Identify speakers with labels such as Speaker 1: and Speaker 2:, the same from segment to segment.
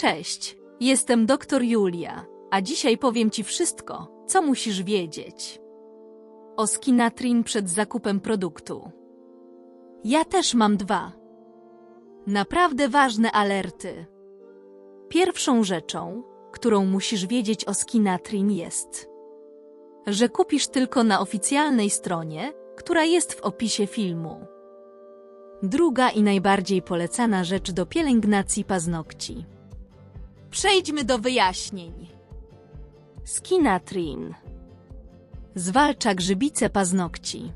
Speaker 1: Cześć, jestem doktor Julia, a dzisiaj powiem Ci wszystko, co musisz wiedzieć. O skinatrin przed zakupem produktu. Ja też mam dwa. Naprawdę ważne alerty. Pierwszą rzeczą, którą musisz wiedzieć o skinatrin jest, że kupisz tylko na oficjalnej stronie, która jest w opisie filmu. Druga i najbardziej polecana rzecz do pielęgnacji paznokci. Przejdźmy do wyjaśnień. Skinatrin zwalcza grzybice paznokci,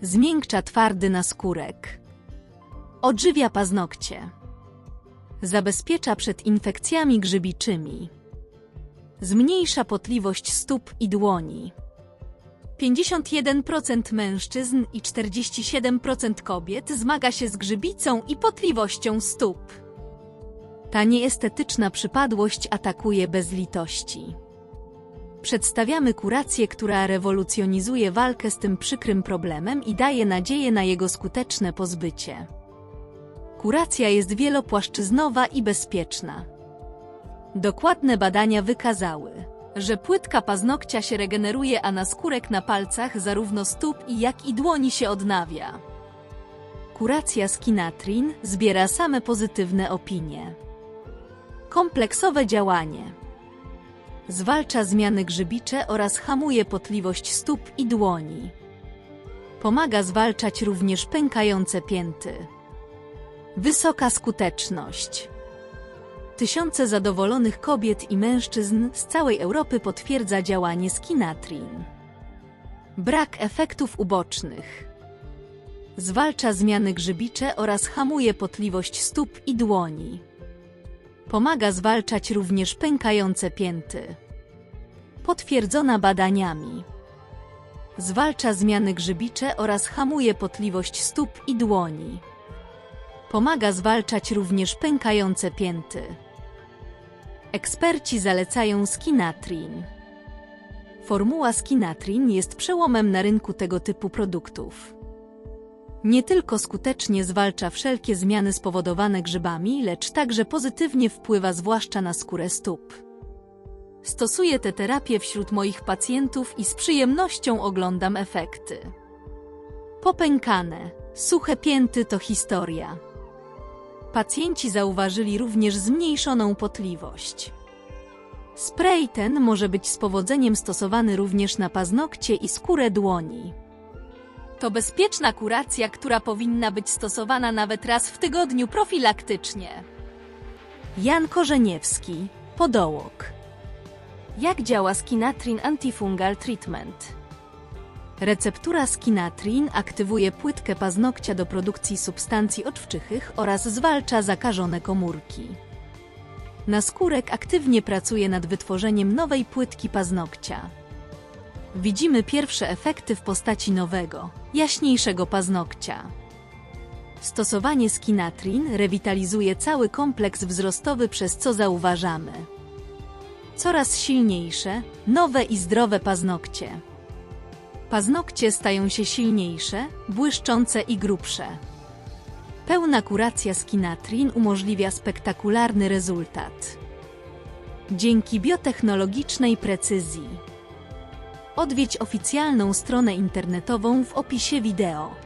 Speaker 1: zmiękcza twardy naskórek, odżywia paznokcie, zabezpiecza przed infekcjami grzybiczymi, zmniejsza potliwość stóp i dłoni. 51% mężczyzn i 47% kobiet zmaga się z grzybicą i potliwością stóp. Ta nieestetyczna przypadłość atakuje bez litości. Przedstawiamy kurację, która rewolucjonizuje walkę z tym przykrym problemem i daje nadzieję na jego skuteczne pozbycie. Kuracja jest wielopłaszczyznowa i bezpieczna. Dokładne badania wykazały, że płytka paznokcia się regeneruje, a naskórek na palcach zarówno stóp jak i dłoni się odnawia. Kuracja Skinatrin zbiera same pozytywne opinie. Kompleksowe działanie. Zwalcza zmiany grzybicze oraz hamuje potliwość stóp i dłoni. Pomaga zwalczać również pękające pięty. Wysoka skuteczność. Tysiące zadowolonych kobiet i mężczyzn z całej Europy potwierdza działanie Skinatrin. Brak efektów ubocznych. Zwalcza zmiany grzybicze oraz hamuje potliwość stóp i dłoni. Pomaga zwalczać również pękające pięty. Potwierdzona badaniami. Zwalcza zmiany grzybicze oraz hamuje potliwość stóp i dłoni. Pomaga zwalczać również pękające pięty. Eksperci zalecają Skinatrin. Formuła Skinatrin jest przełomem na rynku tego typu produktów. Nie tylko skutecznie zwalcza wszelkie zmiany spowodowane grzybami, lecz także pozytywnie wpływa zwłaszcza na skórę stóp. Stosuję tę terapię wśród moich pacjentów i z przyjemnością oglądam efekty. Popękane, suche pięty to historia. Pacjenci zauważyli również zmniejszoną potliwość. Spray ten może być z powodzeniem stosowany również na paznokcie i skórę dłoni. To bezpieczna kuracja, która powinna być stosowana nawet raz w tygodniu profilaktycznie. Jan Korzeniewski, Podołok. Jak działa Skinatrin Antifungal Treatment? Receptura Skinatrin aktywuje płytkę paznokcia do produkcji substancji odwczychych oraz zwalcza zakażone komórki. Naskórek aktywnie pracuje nad wytworzeniem nowej płytki paznokcia. Widzimy pierwsze efekty w postaci nowego, jaśniejszego paznokcia. Stosowanie Skinatrin rewitalizuje cały kompleks wzrostowy, przez co zauważamy coraz silniejsze, nowe i zdrowe paznokcie. Paznokcie stają się silniejsze, błyszczące i grubsze. Pełna kuracja Skinatrin umożliwia spektakularny rezultat. Dzięki biotechnologicznej precyzji. Odwiedź oficjalną stronę internetową w opisie wideo.